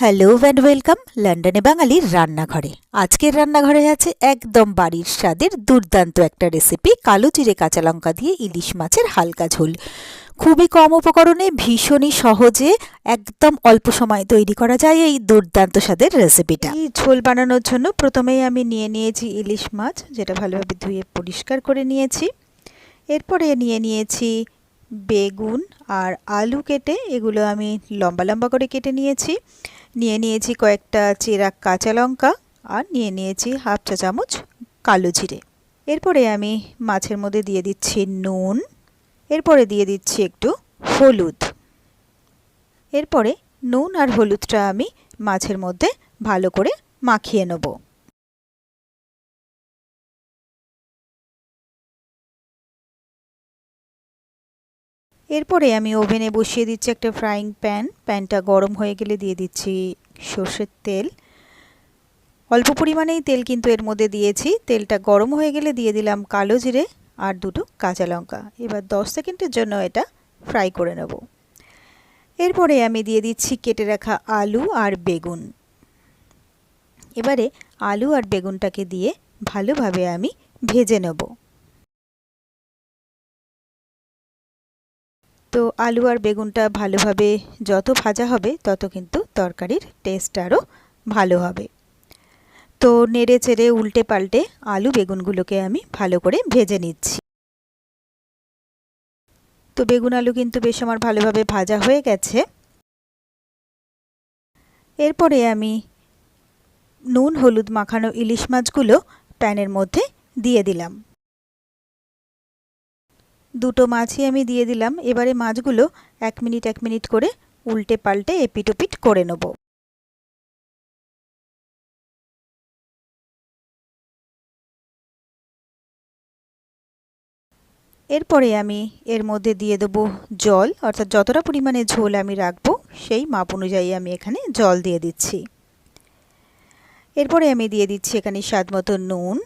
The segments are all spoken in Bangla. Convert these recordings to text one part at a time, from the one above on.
হ্যালো অ্যান্ড ওয়েলকাম লন্ডনে বাঙালির রান্নাঘরে। আজকের রান্নাঘরে আছে একদম বাড়ির স্বাদের দুর্দান্ত একটা রেসিপি কালো জিরে কাঁচা লঙ্কা দিয়ে ইলিশ মাছের হালকা ঝোল। খুবই কম উপকরণে, ভীষণই সহজে, একদম অল্প সময় তৈরি করা যায় এই দুর্দান্ত স্বাদের রেসিপিটা এই ঝোল বানানোর জন্য প্রথমেই আমি নিয়ে নিয়েছি ইলিশ মাছ, যেটা ভালোভাবে ধুয়ে পরিষ্কার করে নিয়েছি। এরপরে নিয়ে নিয়েছি বেগুন আর আলু কেটে, এগুলো আমি লম্বা লম্বা করে কেটে নিয়েছি। নিয়ে নিয়েছি কয়েকটা চেরা কাঁচা লঙ্কা আর নিয়ে নিয়েছি হাফ চা চামচ কালো জিরে। এরপরে আমি মাছের মধ্যে দিয়ে দিচ্ছি নুন, এরপরে দিয়ে দিচ্ছি একটু হলুদ। এরপরে নুন আর হলুদটা আমি মাছের মধ্যে ভালো করে মাখিয়ে নেব। এরপরে আমি ওভেনে বসিয়ে দিচ্ছি একটা ফ্রাইং প্যান প্যানটা গরম হয়ে গেলে দিয়ে দিচ্ছি সর্ষের তেল। অল্প পরিমাণেই তেল কিন্তু এর মধ্যে দিয়েছি। তেলটা গরম হয়ে গেলে দিয়ে দিলাম কালো জিরে আর দুটো কাঁচা লঙ্কা। এবার দশ সেকেন্ডের জন্য এটা ফ্রাই করে নেব। এরপরে আমি দিয়ে দিচ্ছি কেটে রাখা আলু আর বেগুন। এবারে আলু আর বেগুনটাকে দিয়ে ভালোভাবে আমি ভেজে নেব। তো আলু আর বেগুনটা ভালোভাবে যত ভাজা হবে, তত কিন্তু তরকারির টেস্ট আরও ভালো হবে। তো নেড়ে চেড়ে উল্টে পাল্টে আলু বেগুনগুলোকে আমি ভালো করে ভেজে নিচ্ছি। তো বেগুন আলু কিন্তু বেশ আমার ভালোভাবে ভাজা হয়ে গেছে। এরপরে আমি নুন, হলুদ মাখানো ইলিশ মাছগুলো প্যানের মধ্যে দিয়ে দিলাম। দুটো মাছই আমি দিয়ে দিলাম। এবারে মাছগুলো এক মিনিট এক মিনিট করে উল্টে পাল্টে এপিটোপিট করে নেব। এরপরে আমি এর মধ্যে দিয়ে দেবো জল। অর্থাৎ যতটা পরিমাণে ঝোল আমি রাখব, সেই মাপ অনুযায়ী আমি এখানে জল দিয়ে দিচ্ছি। এরপরে আমি দিয়ে দিচ্ছি এখানে স্বাদ মতো নুন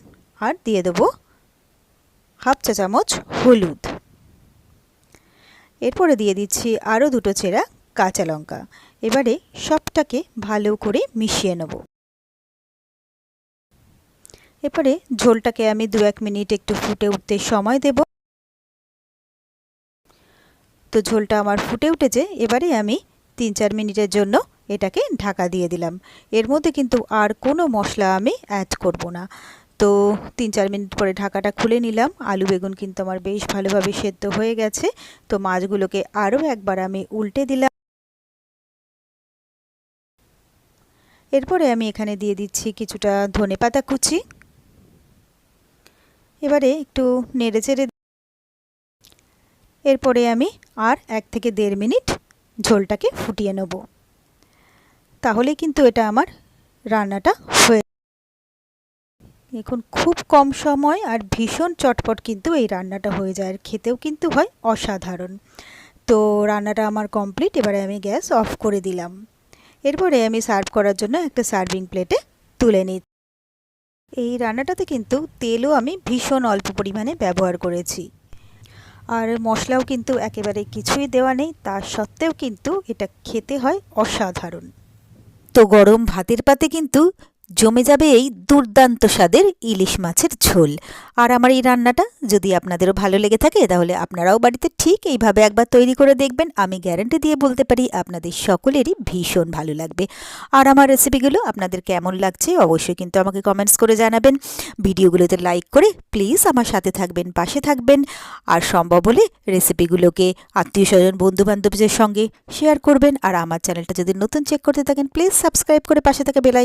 আর দিয়ে দেবো হাফ চা চামচ হলুদ। এরপরে দিয়ে দিচ্ছি আরও দুটো চেরা কাঁচা লঙ্কা। এবারে সবটাকে ভালো করে মিশিয়ে নেব। এরপরে ঝোলটাকে আমি দু এক মিনিট একটু ফুটে উঠতে সময় দেব। তো ঝোলটা আমার ফুটে উঠেছে, এবারে আমি তিন চার মিনিটের জন্য এটাকে ঢাকা দিয়ে দিলাম। এর মধ্যে কিন্তু আর কোনো মশলা আমি অ্যাড করব না। তো তিন চার মিনিট পরে ঢাকাটা খুলে নিলাম। আলু বেগুন কিন্তু আমার বেশ ভালোভাবে সেদ্ধ হয়ে গেছে। তো মাছগুলোকে আরও একবার আমি উল্টে দিলাম। এরপরে আমি এখানে দিয়ে দিচ্ছি কিছুটা ধনে পাতা কুচি। এবারে একটু নেড়ে চেড়ে এরপরে আমি আর এক থেকে দেড় মিনিট ঝোলটাকে ফুটিয়ে নেব। তাহলে কিন্তু এটা আমার রান্নাটা হয়ে এখন খুব কম সময় আর ভীষণ চটপট কিন্তু এই রান্নাটা হয়ে যায়, আর খেতেও কিন্তু হয় অসাধারণ। তো রান্নাটা আমার কমপ্লিট এবারে আমি গ্যাস অফ করে দিলাম। এরপরে আমি সার্ভ করার জন্য একটা সার্ভিং প্লেটে তুলে নিই। এই রান্নাটাতে কিন্তু তেলও আমি ভীষণ অল্প পরিমাণে ব্যবহার করেছি। আর মশলাও কিন্তু একেবারে কিছুই দেওয়া নেই, তা সত্ত্বেও কিন্তু এটা খেতে হয় অসাধারণ। তো গরম ভাতের পাতে কিন্তু জমে যাবে এই দুর্দান্ত স্বাদের ইলিশ মাছের ঝোল। আর আমার এই রান্নাটা যদি আপনাদেরও ভালো লেগে থাকে, তাহলে আপনারাও বাড়িতে ঠিক এইভাবে একবার তৈরি করে দেখবেন। আমি গ্যারান্টি দিয়ে বলতে পারি, আপনাদের সকলেরই ভীষণ ভালো লাগবে। আর আমার রেসিপিগুলো আপনাদের কেমন লাগছে, অবশ্যই কিন্তু আমাকে কমেন্টস করে জানাবেন। ভিডিওগুলোতে লাইক করে প্লিজ আমার সাথে থাকবেন, পাশে থাকবেন। আর সম্ভব হলে রেসিপিগুলোকে আত্মীয় স্বজন বন্ধুবান্ধবদের সঙ্গে শেয়ার করবেন। আর আমার চ্যানেলটা যদি নতুন চেক করতে থাকেন, প্লিজ সাবস্ক্রাইব করে পাশে থাকা বেলাই